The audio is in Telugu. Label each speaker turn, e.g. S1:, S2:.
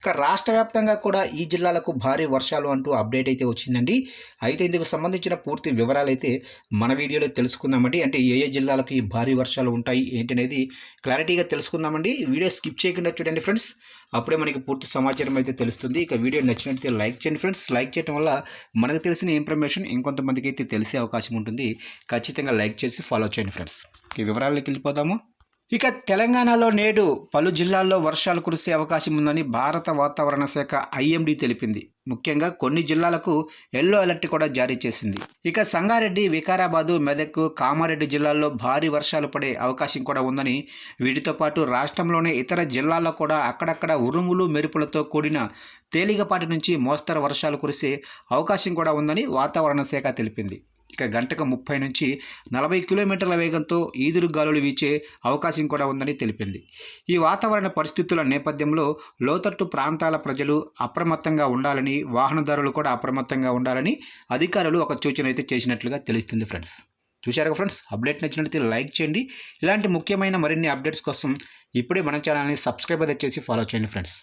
S1: ఇక రాష్ట్ర వ్యాప్తంగా కూడా ఈ జిల్లాలకు భారీ వర్షాలు అంటూ అప్డేట్ అయితే వచ్చిందండి. అయితే ఇందుకు సంబంధించిన పూర్తి వివరాలు అయితే మన వీడియోలో తెలుసుకుందామండి. అంటే ఏ ఏ జిల్లాలకు ఈ భారీ వర్షాలు ఉంటాయి ఏంటి అనేది క్లారిటీగా తెలుసుకుందామండి. వీడియో స్కిప్ చేయకుండా చూడండి ఫ్రెండ్స్. అప్పుడే మనకి పూర్తి సమాచారం అయితే తెలుస్తుంది. ఇక వీడియో నచ్చినట్లయితే లైక్ చేయండి ఫ్రెండ్స్. లైక్ చేయడం వల్ల మనకు తెలిసిన ఇన్ఫర్మేషన్ ఇంకొంతమందికి అయితే తెలిసే అవకాశం ఉంటుంది. ఖచ్చితంగా లైక్ చేసి ఫాలో చేయండి ఫ్రెండ్స్. ఈ వివరాల్లోకి వెళ్ళిపోదాము. ఇక తెలంగాణలో నేడు పలు జిల్లాల్లో వర్షాలు కురిసే అవకాశం ఉందని భారత వాతావరణ శాఖ ఐఎండీ తెలిపింది. ముఖ్యంగా కొన్ని జిల్లాలకు ఎల్లో అలర్ట్ కూడా జారీ చేసింది. ఇక సంగారెడ్డి వికారాబాదు మెదక్ కామారెడ్డి జిల్లాల్లో భారీ వర్షాలు పడే అవకాశం కూడా ఉందని వీటితో పాటు రాష్ట్రంలోని ఇతర జిల్లాల్లో కూడా అక్కడక్కడ ఉరుములు మెరుపులతో కూడిన తేలికపాటి నుంచి మోస్తరు వర్షాలు కురిసే అవకాశం కూడా ఉందని వాతావరణ శాఖ తెలిపింది. ఇక గంటకు ముప్పై నుంచి నలభై కిలోమీటర్ల వేగంతో ఈదురు గాలులు వీచే అవకాశం కూడా ఉందని తెలిపింది. ఈ వాతావరణ పరిస్థితుల నేపథ్యంలో లోతట్టు ప్రాంతాల ప్రజలు అప్రమత్తంగా ఉండాలని వాహనదారులు కూడా అప్రమత్తంగా ఉండాలని అధికారులు ఒక సూచన అయితే చేసినట్లుగా తెలుస్తుంది ఫ్రెండ్స్. చూశారుగా ఫ్రెండ్స్? అప్డేట్ నచ్చినట్లయితే లైక్ చేయండి. ఇలాంటి ముఖ్యమైన మరిన్ని అప్డేట్స్ కోసం ఇప్పుడే మన ఛానల్ని సబ్స్క్రైబ్ అయితే చేసి ఫాలో చేయండి ఫ్రెండ్స్.